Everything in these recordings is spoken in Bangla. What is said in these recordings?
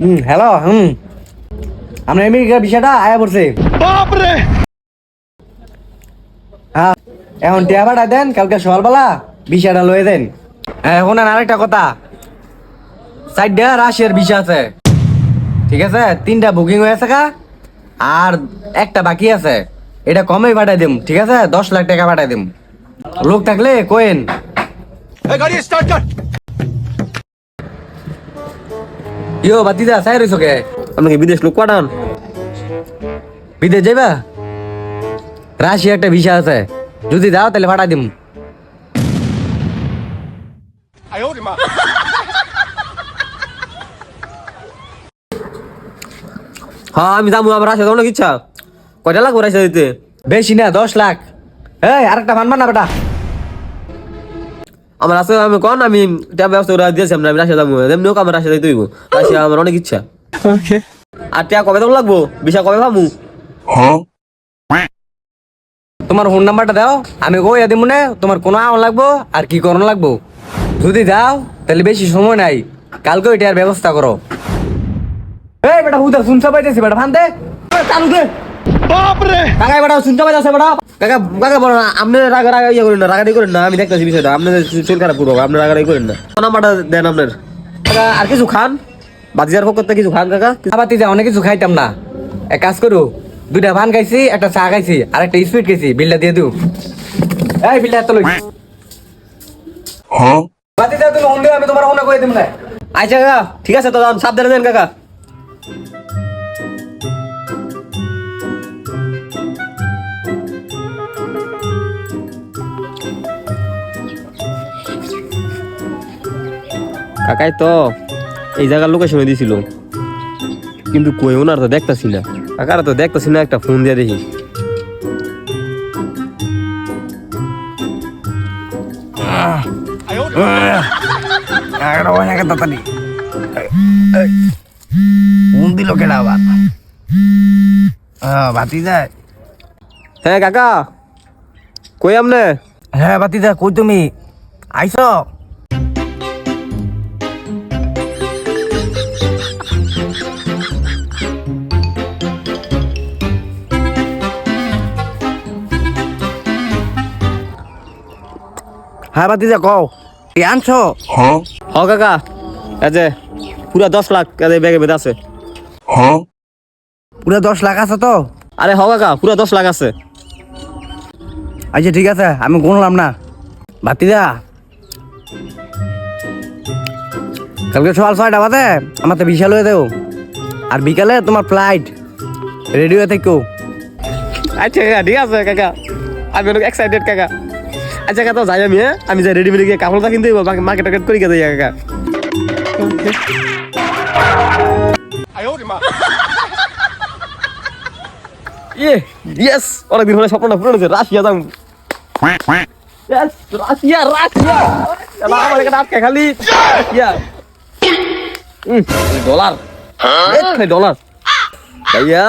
হুম হ্যালো হুম আমরা আমেরিকার বিষয়টা আয়া পড়ছে হ্যাঁ এখন টিয়া ভাড়া দেন কালকে সকালবেলা বিষয়টা লয়ে দেন হ্যাঁ, এখন আর আরেকটা কথা সাইডটা রাশিয়ার বিষয় আছে ঠিক আছে তিনটা বুকিং হয়েছে কা আর একটা বাকি আছে এটা কমই পাঠাই দিম ঠিক আছে দশ লাখ টাকা পাঠাই দিম লোক থাকলে কোয়েন ইয়ো বাতিদা সাই রইছো কে? আপনাকে বিদেশ লোক পাঠান? বিদেশ যাইবা? রাশিয়া একটা ভিসা আছে। যদি দাও তাহলে পাঠাই দিম। হ্যাঁ আমি যাব আমার রাশিয়া অনেক ইচ্ছা? কয়টা লাগবো রাশিয়া দিতে? বেশি না দশ লাখ। এই আরেকটা মানবা না বেটা? আমার আছে আমি কোন আমি ট্যাব ব্যবস্থা করে দিয়েছি আমি রাশিয়া যাব। এমনি হোক আমার রাশিয়া দিতে রাশিয়া আমার অনেক ইচ্ছা। আর ট্যাব কবে তখন লাগবো? বিশা কবে পাবো? তোমার ফোন নাম্বারটা দাও আমি কই দিম মনে তোমার কোনো আম লাগবো আর কি করণ লাগবো। যদি দাও তাহলে বেশি সময় নাই। কালকে এটার ব্যবস্থা করো। এই বেটা হুদা শুনতে পাইতেছি বেটা ফানতে চালু দে কাকা বেটা শুনতে পাইতেছে বেটা কাকা কাকা বলো না আপনি রাগা রাগা ইয়ে করেন না রাগারাগি করেন না আমি দেখতেছি বিষয়টা আপনাদের চুল খারাপ করব আপনি রাগারাগি করেন না। নাম্বারটা দেন আপনার। কাকা আর কিছু খান? বাজিয়ার পক্ষ থেকে কিছু খান কাকা? যা অনেক কিছু খাইতাম না। এক কাজ করু দুইটা ভান খাইছি একটা চা খাইছি আর একটা স্পিড খাইছি বিলটা দিয়ে দিও এই বিলটা এত লই। বাতি যা তুমি হুন্ডে আমি তোমার হুন্ডা কই দিম না। আচ্ছা কাকা ঠিক আছে তো সাবধানে দেন কাকা। কাকাই তো এই জায়গার লোকেশনে দিছিল। কিন্তু কই ওনার তো দেখতাছি না। কাকারা তো দেখতাছি না, একটা ফোন দিয়ে দেখি। ফোন হ্যাঁ কাকা। কই আমনে হ্যাঁ বাতি দা কই তুমি? আইছ হ্যাঁ বাতি দা কও। কি আনছো? হ কাকা এই যে পুরা দশ লাখ এই ব্যাগে বেঁধে আছে। পুরো দশ লাখ আছে তো? আরে হ কাকা পুরা দশ লাখ আছে। আচ্ছা ঠিক আছে আমি গুনলাম না। ভাতিজা কালকে সকাল ছয়টা বাজে আমার তো বিশাল হয়ে দেও। আর বিকালে তোমার ফ্লাইট। রেডি হয়ে থেকো। আচ্ছা কাকা ঠিক আছে কাকা। আমি অনেক এক্সাইটেড কাকা। আচ্ছা কাকা তো যাই আমি হ্যাঁ? আমি যাই রেডি মেডি গিয়ে কাপড়টা কিনতে মার্কেট টার্কেট করে যাই কাকা। ইয়ে ইয়েস অনেকদিন হলে স্বপ্নটা পূরণ হয়েছে রাশিয়া যাম। Russia Russia. আমার এখানে আটকে খালি। ডলার ডলার ভাইয়া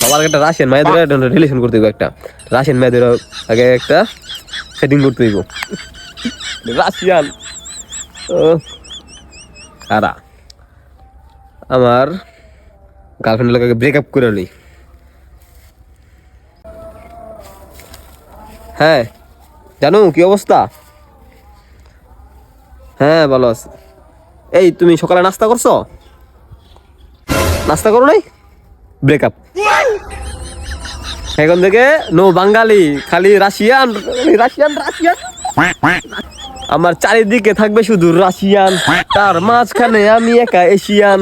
সবার একটা রাশিয়ান মায়েদের রিলেশন করতে একটা। রাশিয়ান মায়েদের আগে একটা। সেটিং করতে হইব রাশিয়ান। আমার গার্লফ্রেন্ড লোক ব্রেকআপ করে নি। হ্যাঁ জানো, কি অবস্থা? হ্যাঁ ভালো আছে। এই, তুমি সকালে নাস্তা করছ? নাস্তা করো নাই? ব্রেকআপ এখন থেকে নো বাঙালি খালি রাশিয়ান রাশিয়ান রাশিয়ান আমার চারিদিকে থাকবে শুধু রাশিয়ান তার মাঝখানে আমি একা এশিয়ান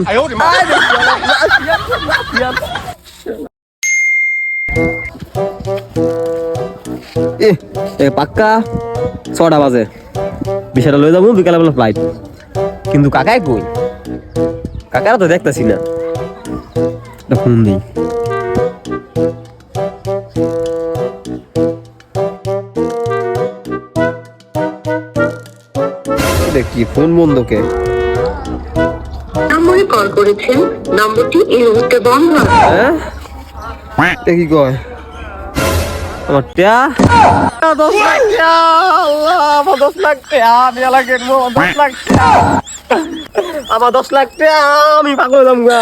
এ, পাক্কা ছটা বাজে। বিশালটা লয়ে যাব বিকালবেলা ফ্লাইট কিন্তু কাকাই কই? কাকারা তো দেখতেছি না। ফোন দিই। দেখি ফোন বন্ধ কে নম্বরে কল করেছেন। নম্বরটি এই মুহূর্তে বন্ধ। হ্যাঁ? দেখি কয়? আমার টিয়া? দশ লাখ টিয়া আল্লাহ আমার দশ লাখ টিয়া আমি এলা কিনবো দশ লাখ টিয়া। আমার দশ লাখ টিয়া আমি পাগল হলাম গা।